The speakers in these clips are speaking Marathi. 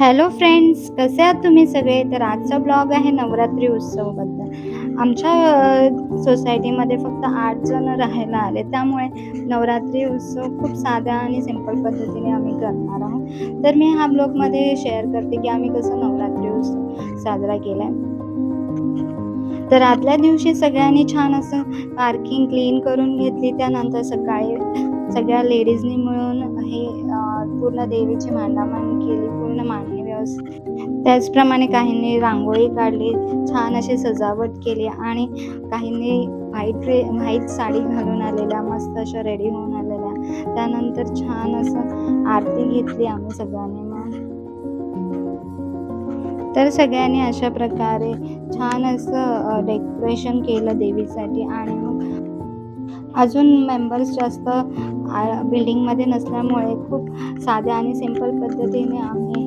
हॅलो फ्रेंड्स कसे आहात तुम्ही सगळे? तर आजचा ब्लॉग आहे नवरात्री उत्सवाबद्दल. आमच्या सोसायटीमध्ये फक्त आठ जण राहायला आले. त्यामुळे नवरात्री उत्सव खूप साध्या आणि सिंपल पद्धतीने आम्ही करणार आहोत. तर मी ह्या ब्लॉगमध्ये शेअर करते की आम्ही कसं नवरात्री उत्सव साजरा केला आहे तर आदल्या दिवशी सगळ्यांनी छान असं पार्किंग क्लीन करून घेतली. त्यानंतर सकाळी सगळ्या लेडीजनी मिळून हे पूर्ण देवीची मांडामांड केली पूर्ण मांडणी व्यवस्थित. त्याचप्रमाणे काहींनी रांगोळी काढली छान अशी सजावट केली आणि काहींनी व्हाईट रे व्हाईट साडी घालून आलेल्या मस्त अशा रेडी होऊन आलेल्या. त्यानंतर छान असं आरती घेतली आम्ही सगळ्यांनी मग तर सगळ्यांनी अशा प्रकारे छान असं डेकोरेशन केलं देवीसाठी आणि मग अजून मेंबर्स जास्त बिल्डिंगमध्ये नसल्यामुळे खूप साध्या आणि सिंपल पद्धतीने आम्ही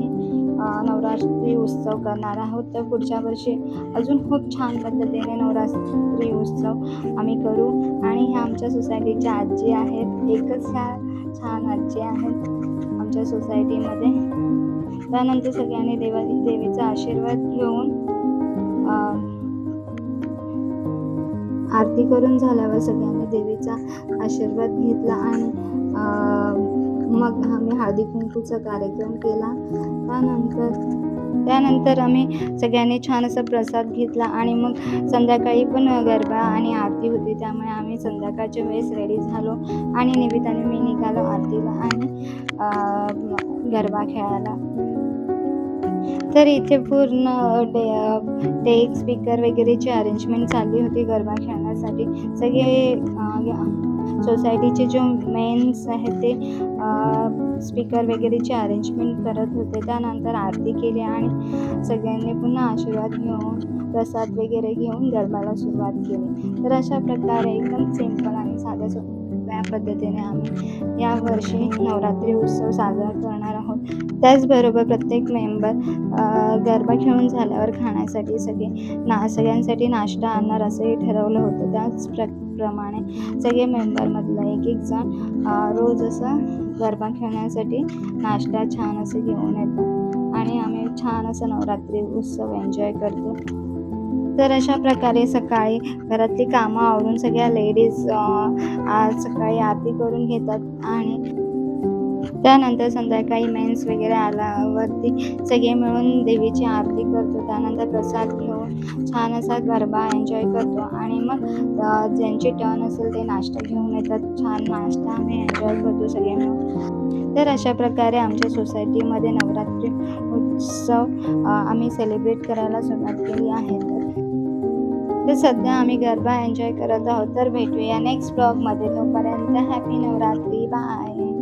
नवरात्री उत्सव करणार आहोत. तर पुढच्या वर्षी अजून खूप छान पद्धतीने नवरात्री उत्सव आम्ही करू. आणि ह्या आमच्या सोसायटीच्या आजी आहेत. एकच ह्या छान आजी आहेत आमच्या सोसायटीमध्ये त्यानंतर सगळ्यांनी देवा देवीचा आशीर्वाद घेऊन आरती करून झाल्यावर सगळ्यांनी देवीचा आशीर्वाद घेतला आणि मग आम्ही हळदी कुंकूचा कार्यक्रम केला. त्यानंतर त्यानंतर आम्ही सगळ्यांनी छान असा प्रसाद घेतला आणि मग संध्याकाळी पण गरबा आणि आरती होती. त्यामुळे आम्ही संध्याकाळच्या वेळेस रेडी झालो आणि निमित्ताने मी निघालो आरतीला आणि गरबा खेळायला. तर इथे पूर्ण डे डेक स्पीकर वगैरेची अरेंजमेंट चालली होती गरबा खेळण्यासाठी. सगळे सोसायटीचे जो मेन्स आहेत ते स्पीकर वगैरेची अरेंजमेंट करत होते. त्यानंतर आरती केली आणि सगळ्यांनी पुन्हा आशीर्वाद घेऊन प्रसाद वगैरे घेऊन गरबाला सुरुवात केली. तर अशा प्रकारे एकदम सिंपल आणि साध्या सोप्या पद्धतीने आम्ही यावर्षी नवरात्री उत्सव साजरा करणार आहोत. त्याचबरोबर प्रत्येक मेंबर गरबा खेळून झाल्यावर खाण्यासाठी सगळे ना सगळ्यांसाठी नाश्ता आणणार असंही ठरवलं होतं. त्याच प्र प्रमाणे सगळे मेंबरमधलं एक एक जण रोज असं गरबा खेळण्यासाठी नाश्ता छान असं घेऊन येतो आणि आम्ही छान असं नवरात्री उत्सव एन्जॉय करतो. तर अशा प्रकारे सकाळी घरातली कामं आवरून सगळ्या लेडीज आज सकाळी आरती करून घेतात आणि त्यानंतर संध्याकाळी मेन्स वगैरे आल्यावरती सगळे मिळून देवीची आरती करतो. त्यानंतर प्रसाद घेऊन छान असा गरबा एन्जॉय करतो आणि मग ज्यांची टर्न असेल ते नाश्ता घेऊन येतात. छान नाश्ता आम्ही एन्जॉय करतो सगळे मिळून. तर अशा प्रकारे आमच्या सोसायटीमध्ये नवरात्री उत्सव आम्ही सेलिब्रेट करायला सुरुवात केली आहे. तर सध्या आम्ही गरबा एन्जॉय करत आहोत. तर भेटूया नेक्स्ट ब्लॉगमध्ये. तोपर्यंत हॅपी नवरात्री. बाय.